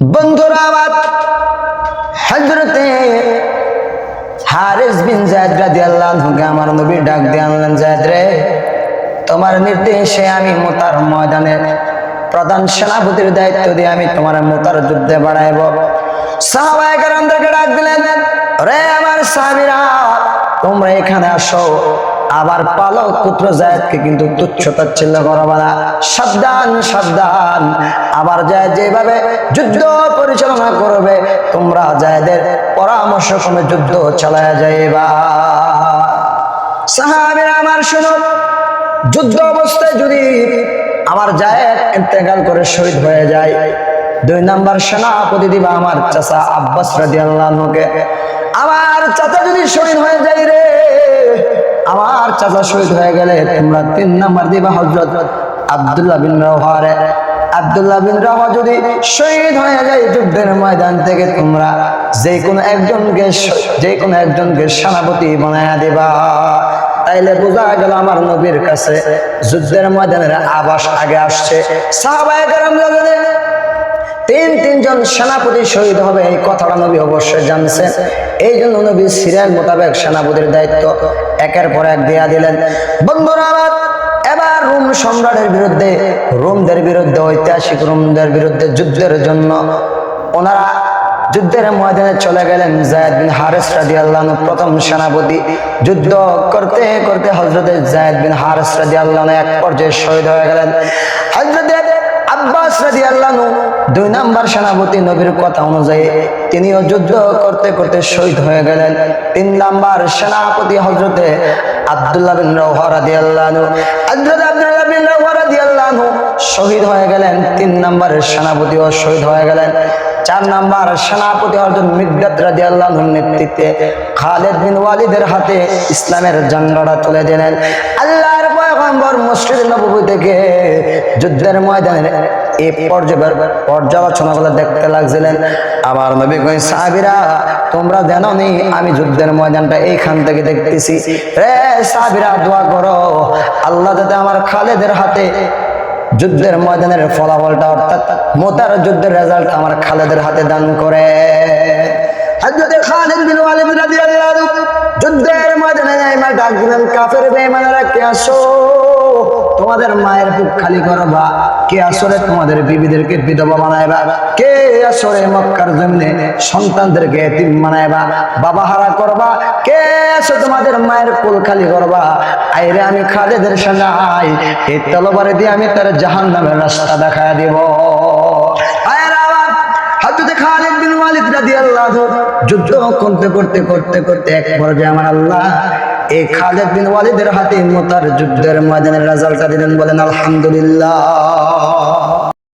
বন্ধুরা আমার হজরতে হারিস বিন জায়দ আনহুকে আমার নবী ডাক দিয়ে আনলেন জায়দ রে, তোমার নির্দেশে আমি মোতার ময়দানে প্রধান সেনাপতির দায়িত্ব দিয়ে আমি তোমার মোতার যুদ্ধে বাড়াইব। সাহাবায়ে কেরামদেরকে ডাক দিলেন, রে আমার সাহাবীরা, তোমরা এখানে আসো আবার পালক পুত্র জায়দকে কিন্তু তুচ্ছ তাচ্ছিল্য করবা না। সাবধান সাবধান। আবার যায় যেভাবে যুদ্ধ পরিচালনা করবে, তোমরা জায়দের পরামর্শ ক্রমে যুদ্ধ চালায়া যাইবা। সাহাবীরা আমার শুনো, যুদ্ধ অবস্থায় যদি আমার জায়েদ ইন্তেকাল করে শহীদ হয়ে যায়, দুই নাম্বার সেনাপতি দিবা আমার চাচা আব্বাস রাদিয়াল্লাহুকে আমার চাচা যদি শহীদ হয়ে যায় রে আমার চাচা শহীদ হয়ে গেলে তোমরা তিন নাম্বার দিবা হযরত আব্দুল্লাহ বিন রাওয়ারে আব্দুল্লাহ বিন রাওয়া যদি শহীদ হয়ে যায় যুদ্ধের ময়দান থেকে, তোমরা যে কোনো একজনকে যে কোনো একজনকে সেনাপতি বানায়া দিবা। তাইলে বোঝা গেল আমার নবীর কাছে যুদ্ধের ময়দানের আবাস আগে আসছে। সাহাবায়ে তিন, তিনজন সেনাপতি শহীদ হবে, এই কথাটা নবী অবশ্যই জানছেন। এই জন্য নবী সিরিয়াল মোতাবেক সেনাপতির দায়িত্ব একের পর এক দেয়া দিলেন। বন্ধুরা এবার রোম সম্রাটের বিরুদ্ধে, রোমদের বিরুদ্ধে, ঐতিহাসিক রোমদের বিরুদ্ধে যুদ্ধের জন্য ওনারা যুদ্ধের ময়দানে চলে গেলেন জায়দ বিন হারেস রাদিয়াল্লাহু আনহু, প্রথম সেনাপতি। যুদ্ধ করতে করতে হযরত জায়দ বিন হারেস রাদিয়াল্লাহু আনহু এক পর্যায়ে শহীদ হয়ে গেলেন। হযরত আব্বাস রাদিয়াল্লাহু আনহু দুই নাম্বার সেনাপতি নবীর কথা অনুযায়ী তিনিও যুদ্ধ করতে করতে শহীদ হয়ে গেলেন। তিন নাম্বার সেনাপতি হযরতে আব্দুল্লাহ বিন রাওহা রাদিয়াল্লাহু আনহু। হযরত আব্দুল্লাহ বিন রাওহা রাদিয়াল্লাহু শহীদ হয়ে গেলেন। তিন নাম্বারের সেনাপতিও শহীদ হয়ে গেলেন। চার নাম্বার সেনাপতি অর্জুন মিগদাত রাদিয়াল্লাহুর নেতৃত্বে খালেদ বিন ওয়ালিদের হাতে ইসলামের ঝান্ডাটা তুলে দিলেন। আল্লাহর পয়গম্বর মসজিদ নববী থেকে যুদ্ধের ময়দানে এই পর্যায়ের পর্যালোচনাগুলো দেখতে লাগছিলেন। আবার নবী কই সাহাবীরা, তোমরা জানো নি আমি যুদ্ধের ময়দানটা এইখান থেকে দেখতেছি। রে সাহাবীরা, দোয়া করো, আল্লাহ যাতে আমার খালেদের হাতে যুদ্ধের ময়দানের ফলাফলটা, অর্থাৎ মোতার যুদ্ধের রেজাল্ট আমার খালেদের হাতে দান করে। যুদ্ধের ময়দানে ডাক দিলেন কাফের বেঈমানেরা কে আসো তোমাদের মায়ের বুক খালি করবা? কে আসলে তোমাদের বিবিদেরকে বিধবা বানাইবা? কে আসলে মক্কার জমিনে সন্তানদেরকে এতিম বানাইবা? বাবা হারা করবা? কে আসো তোমাদের মায়ের কোল খালি করবা? আইরে আমি খালেদের সাজাই এই তলবারে দিয়ে আমি তার জাহান নামের রাস্তা দেখা দিব। যুদ্ধ করতে করতে করতে করতে এক পর্যায়ে আমার আল্লাহ এই খালেদ বিন ওয়ালিদের হাতে মোতার যুদ্ধের ময়দানের রেজাল্টটা দিলেন বলেন আলহামদুলিল্লাহ।